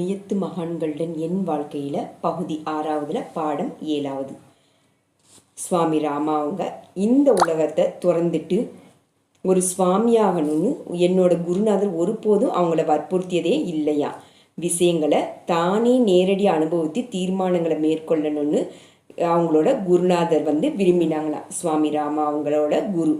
மையத்து மகான்களுடன் என் வாழ்க்கையில் பகுதி ஆறாவதுல பாடம் ஏழாவது. சுவாமி ராமா அவங்க இந்த உலகத்தை துறந்துட்டு ஒரு சுவாமியாகணும்னு என்னோட குருநாதர் ஒருபோதும் அவங்கள வற்புறுத்தியதே இல்லையா? விஷயங்களை தானே நேரடி அனுபவித்து தீர்மானங்களை மேற்கொள்ளணும்னு அவங்களோட குருநாதர் வந்து விரும்பினாங்களாம் சுவாமி ராமா அவங்களோட குரு.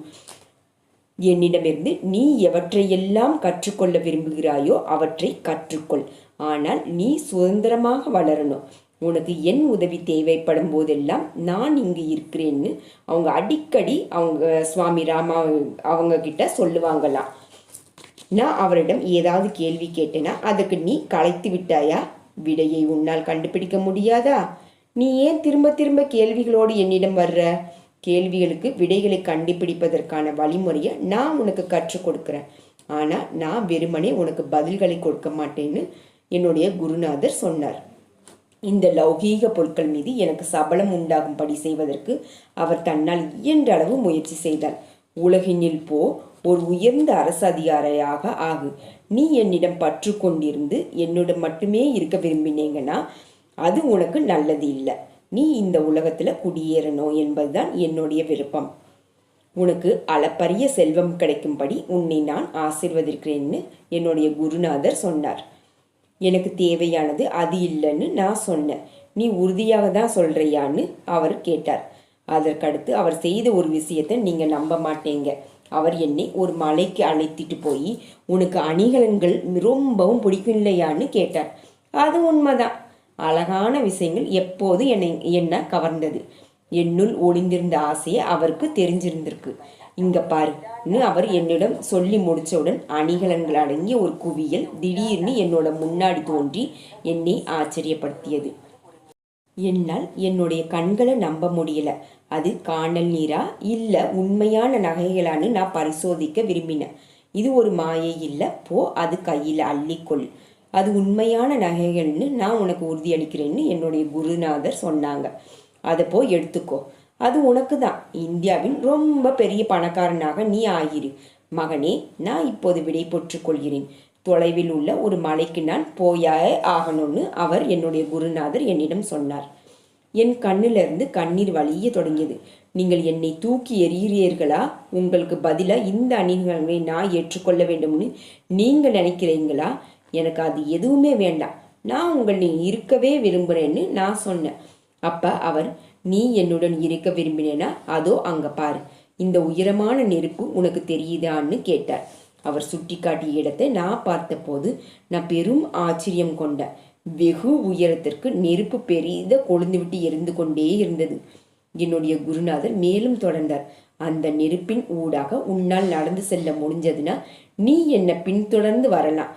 என்னிடமிருந்து நீ எவற்றையெல்லாம் கற்றுக்கொள்ள விரும்புகிறாயோ அவற்றை கற்றுக்கொள். ஆனால் நீ சுதந்திரமாக வளரணும். உனக்கு என் உதவி தேவைப்படும் போதெல்லாம் நான் இங்கு இருக்கிறேன்னு அவங்க அடிக்கடி அவங்க சுவாமி ராமா அவங்க கிட்ட சொல்லுவாங்களாம். நான் அவரிடம் ஏதாவது கேள்வி கேட்டேனா அதுக்கு நீ களைத்து விட்டாயா? விடையை உன்னால் கண்டுபிடிக்க முடியாதா? நீ ஏன் திரும்ப திரும்ப கேள்விகளோடு என்னிடம் வர்ற? கேள்விகளுக்கு விடைகளை கண்டுபிடிப்பதற்கான வழிமுறையை நான் உனக்கு கற்றுக் கொடுக்குறேன். ஆனால் நான் வெறுமனே உனக்கு பதில்களை கொடுக்க மாட்டேன்னு என்னுடைய குருநாதர் சொன்னார். இந்த லௌகீக பொருட்கள் மீது எனக்கு சபலம் உண்டாகும்படி செய்வதற்கு அவர் தன்னால் இயன்ற அளவு முயற்சி செய்தார். உலகினில் போ ஒரு உயர்ந்த அரசு அதிகாரியாக ஆகு. நீ என்னிடம் பற்று கொண்டிருந்து என்னுடன் மட்டுமே இருக்க விரும்பினீங்கன்னா அது உனக்கு நல்லது இல்லை. நீ இந்த உலகத்தில் குடியேறணும் என்பதுதான் என்னுடைய விருப்பம். உனக்கு அளப்பரிய செல்வம் கிடைக்கும்படி உன்னை நான் ஆசிர்வதிக்கிறேன்னு என்னுடைய குருநாதர் சொன்னார். எனக்கு தேவையானது அது இல்லைன்னு நான் சொன்னேன். நீ உறுதியாக தான் சொல்கிறியான்னு அவர் கேட்டார். அதற்கடுத்து அவர் செய்த ஒரு விஷயத்தை நீங்கள் நம்ப மாட்டீங்க. அவர் என்னை ஒரு மலைக்கு அழைத்திட்டு போய் உனக்கு அணிகலன்கள் ரொம்பவும் பிடிக்கும் இல்லையான்னு கேட்டார். அது உண்மைதான். அழகான விஷயங்கள் எப்போது என்னை என்ன கவர்ந்தது? என்னுள் ஒளிந்திருந்த ஆசையை அவருக்கு தெரிஞ்சிருந்திருக்கு. இங்க பாருன்னு அவர் என்னிடம் சொல்லி முடிச்சவுடன் அணிகலன்கள் அடங்கிய ஒரு குவியல் திடீர்னு என்னோட முன்னாடி தோன்றி என்னை ஆச்சரியப்படுத்தியது. என்னால் என்னுடைய கண்களை நம்ப முடியல. அது காணல் நீரா இல்லை உண்மையான நகைகளான்னு நான் பரிசோதிக்க விரும்பினேன். இது ஒரு மாயை இல்லை. போ அது கையில் அள்ளிக்கொள். அது உண்மையான நகைகள்னு நான் உனக்கு உறுதியளிக்கிறேன்னு என்னுடைய குருநாதர் சொன்னாங்க. அதை போய் எடுத்துக்கோ. அது உனக்கு தான் இந்தியாவின் ரொம்ப பெரிய பணக்காரனாக நீ ஆகிரு மகனே நான் இப்போது விடை கொள்கிறேன் தொலைவில் உள்ள ஒரு மலைக்கு நான் போயாயே ஆகணும்னு அவர் என்னுடைய குருநாதர் என்னிடம் சொன்னார். என் கண்ணிலிருந்து கண்ணீர் வழிய தொடங்கியது. நீங்கள் என்னை தூக்கி எறிகிறீர்களா? உங்களுக்கு பதிலாக இந்த அணிகளை நான் ஏற்றுக்கொள்ள வேண்டும்னு நீங்கள் நினைக்கிறீங்களா? எனக்கு அது எதுவுமே வேண்டாம். நான் உங்களை இருக்கவே விரும்புகிறேன்னு நான் சொன்னேன். அப்போ அவர் நீ என்னுடன் இருக்க விரும்பினா அதோ அங்கே பார். இந்த உயரமான நெருப்பு உனக்கு தெரியுதான்னு கேட்டார். அவர் சுட்டி காட்டிய இடத்தை நான் பார்த்தபோது நான் பெரும் ஆச்சரியம் கொண்டேன் வெகு உயரத்திற்கு நெருப்பு பெரித கொழுந்து விட்டு எரிந்து கொண்டே இருந்தது. என்னுடைய குருநாதர் மேலும் தொடர்ந்தார். அந்த நெருப்பின் ஊடாக உன்னால் நடந்து செல்ல முடிஞ்சதுன்னா நீ என்னை பின்தொடர்ந்து வரலாம்.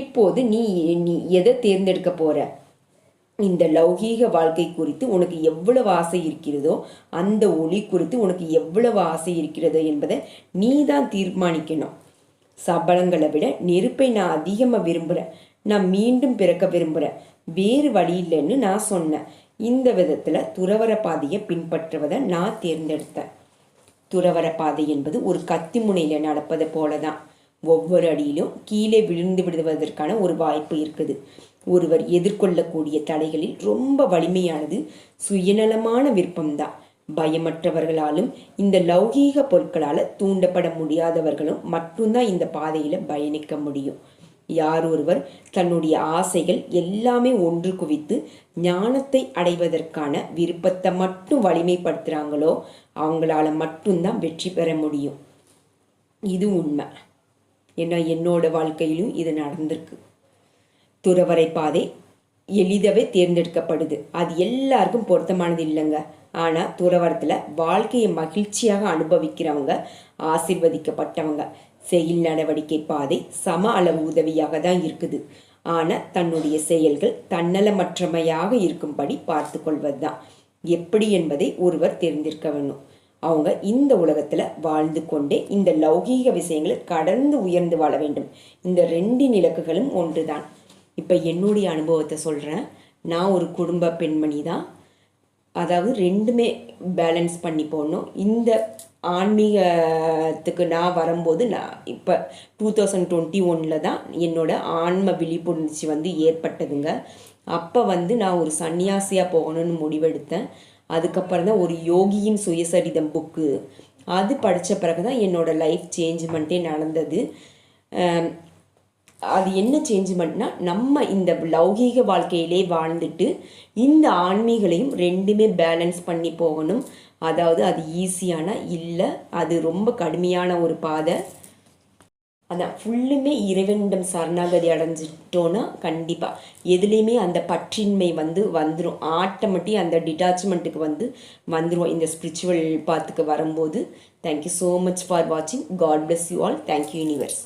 இப்போது நீ நீ எதை தேர்ந்தெடுக்க போற? இந்த லௌகீக வாழ்க்கை குறித்து உனக்கு எவ்வளவு ஆசை இருக்கிறதோ அந்த ஒளி குறித்து உனக்கு எவ்வளவு ஆசை இருக்கிறதோ என்பதை நீ தான் தீர்மானிக்கணும். சபலங்களை விட நெருப்பை நான் அதிகமாக விரும்புகிறேன் நான் மீண்டும் பிறக்க விரும்புகிறேன் வேறு வழி இல்லைன்னு நான் சொன்னேன் இந்த விதத்தில் துறவர பாதையை பின்பற்றுவதை நான் தேர்ந்தெடுத்தேன். துறவர பாதை என்பது ஒரு கத்தி முனையில் நடப்பது போல தான் ஒவ்வொரு அடியிலும் கீழே விழுந்து விடுவதற்கான ஒரு வாய்ப்பு இருக்குது. ஒருவர் எதிர்கொள்ளக்கூடிய தடைகளில் ரொம்ப வலிமையானது சுயநலமான விருப்பம்தான். பயமற்றவர்களாலும் இந்த லௌகீக பொருட்களால் தூண்டப்பட முடியாதவர்களும் மட்டும்தான் இந்த பாதையில் பயணிக்க முடியும். யார் ஒருவர் தன்னுடைய ஆசைகள் எல்லாமே ஒன்று குவித்து ஞானத்தை அடைவதற்கான விருப்பத்தை மட்டும் வலிமைப்படுத்துகிறாங்களோ அவங்களால மட்டும்தான் வெற்றி பெற முடியும். இது உண்மை. ஏன்னா என்னோட வாழ்க்கையிலும் இது நடந்திருக்கு. துறவரை பாதை எளிதவே தேர்ந்தெடுக்கப்படுது. அது எல்லாருக்கும் பொருத்தமானது இல்லைங்க. ஆனால் துறவரத்தில் வாழ்க்கையை மகிழ்ச்சியாக அனுபவிக்கிறவங்க ஆசிர்வதிக்கப்பட்டவங்க. செயல் நடவடிக்கை பாதை சம அளவு உதவியாக தான் இருக்குது. ஆனால் தன்னுடைய செயல்கள் தன்னலமற்றமையாக இருக்கும்படி பார்த்து கொள்வது தான் எப்படி என்பதை ஒருவர் தெரிந்திருக்க வேணும் அவங்க இந்த உலகத்தில் வாழ்ந்து கொண்டே இந்த லௌகீக விஷயங்களை கடந்து உயர்ந்து வாழ வேண்டும். இந்த ரெண்டு இலக்குகளும் ஒன்று தான் இப்போ என்னுடைய அனுபவத்தை சொல்கிறேன் நான் ஒரு குடும்ப பெண்மணி தான். அதாவது ரெண்டுமே பேலன்ஸ் பண்ணி போடணும். இந்த ஆன்மீகத்துக்கு நான் வரும்போது நான் இப்போ டூ தௌசண்ட் டுவெண்ட்டி ஒனில் தான் என்னோடய ஆன்ம விழிப்புணர்ச்சி வந்து ஏற்பட்டதுங்க. அப்போ வந்து நான் ஒரு சன்னியாசியாக போகணும்னு முடிவெடுத்தேன். அதுக்கப்புறம் தான் ஒரு யோகியின் சுயசரிதம் புக்கு அது படித்த பிறகு தான் என்னோடய லைஃப் சேஞ்ச்மெண்ட்டே நடந்தது. அது என்ன சேஞ்ச்மெண்ட்னா நம்ம இந்த லௌகீக வாழ்க்கையிலே வாழ்ந்துட்டு இந்த ஆன்மீகளையும் ரெண்டுமே பேலன்ஸ் பண்ணி போகணும். அதாவது அது ஈஸியான இல்லை அது ரொம்ப கடுமையான ஒரு பாதை. அதான் ஃபுல்லுமே இறைவனிடம் சரணாகதி அடைஞ்சிட்டோன்னா கண்டிப்பாக எதுலேயுமே அந்த பற்றின்மை வந்து வந்துடும் ஆட்டோமேட்டிக் அந்த டிட்டாச்மெண்ட்டுக்கு வந்து வந்துடும் இந்த ஸ்பிரிச்சுவல் பாத்துக்கு வரும்போது. Thank you so much for வாட்சிங் God bless you all thank you universe